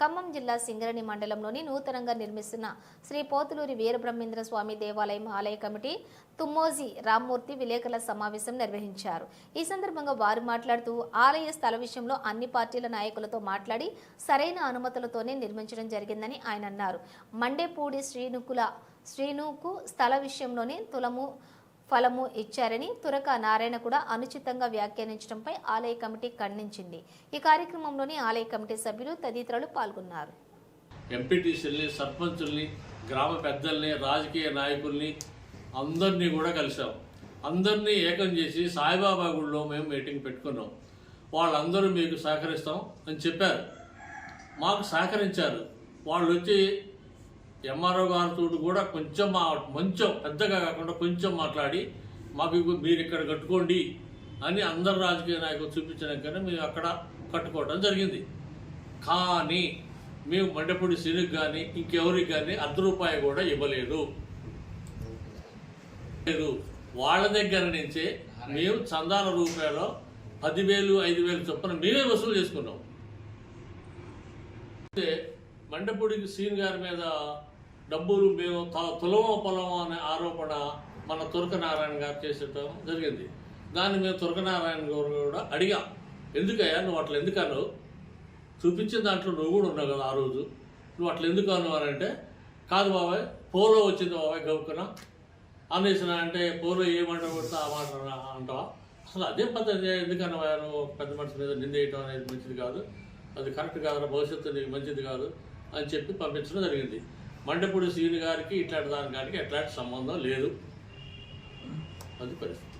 ఖమ్మం జిల్లా సింగరణి మండలంలోని నూతనంగా నిర్మిస్తున్న శ్రీ పోతులూరి వీరబ్రహ్మేంద్ర స్వామి దేవాలయం ఆలయ కమిటీ తుమ్మోజీ రామ్మూర్తి విలేకరుల సమావేశం నిర్వహించారు. ఈ సందర్భంగా వారు మాట్లాడుతూ ఆలయ స్థల విషయంలో అన్ని పార్టీల నాయకులతో మాట్లాడి సరైన అనుమతులతోనే నిర్మించడం జరిగిందని ఆయన అన్నారు. మండేపూడి శ్రీనుకుల శ్రీనుకు స్థల విషయంలోనే తులము ఫలము ఇచ్చారని తురక నారాయణ కూడా అనుచితంగా వ్యాఖ్యానించడంపై ఆలయ కమిటీ ఖండించింది. ఈ కార్యక్రమంలోని ఆలయ కమిటీ సభ్యులు తదితరులు పాల్గొన్నారు. ఎంపీటీసీల్ని సర్పంచుల్ని గ్రామ పెద్దల్ని రాజకీయ నాయకుల్ని అందరినీ కూడా కలిసాం అందరినీ ఏకం చేసి సాయిబాబా గుడిలో మేము మీటింగ్ పెట్టుకున్నాం. వాళ్ళందరూ మీకు సహకరిస్తాం అని చెప్పారు. మాకు సహకరించారు. వాళ్ళు వచ్చి ఎంఆర్ఓ గారితో కూడా కొంచెం మా కొంచెం పెద్దగా కాకుండా కొంచెం మాట్లాడి మాకు మీరు ఇక్కడ కట్టుకోండి అని అందరు రాజకీయ నాయకులు చూపించినాకనే మేము అక్కడ కట్టుకోవడం జరిగింది. కానీ మేము మండపూడి సిరికి కానీ ఇంకెవరికి కానీ అర్ధ రూపాయి కూడా ఇవ్వలేదు. లేదు. వాళ్ళ దగ్గర నుంచే మేము చందాల రూపాయలో పదివేలు ఐదు వేలు చొప్పున మేమే వసూలు చేసుకున్నాం. అయితే మండపూడికి సీన్ గారి మీద డబ్బులు మేము త- తులమో పొలమో అనే ఆరోపణ మన తురకనారాయణ గారు చేసటం జరిగింది. దాన్ని మేము తురకనారాయణ గారు కూడా అడిగాం. ఎందుకయ్యా? నువ్వు అట్లా ఎందుకను చూపించిన దాంట్లో నువ్వు కూడా ఉన్నావు కదా ఆ రోజు. నువ్వు అట్లా ఎందుకు అన్నావు అంటే కాదు బాబాయ్ పోలో వచ్చింది బాబాయ్ గబుకున అనేసిన అంటే పోలో ఏమంట మాట ఆ మాట అంటావా? అసలు అదే పద్ధతి ఎందుకన్నా నువ్వు పెద్ద మనిషి మీద నిందేయటం అనేది మంచిది కాదు. అది కరెక్ట్ కాదు భవిష్యత్తు నీకు మంచిది కాదు అని చెప్పి పంపించడం జరిగింది. మండపూడి సీని గారికి ఇట్లాంటి దాని గారికి ఎట్లాంటి సంబంధం లేదు. అది పరిస్థితి.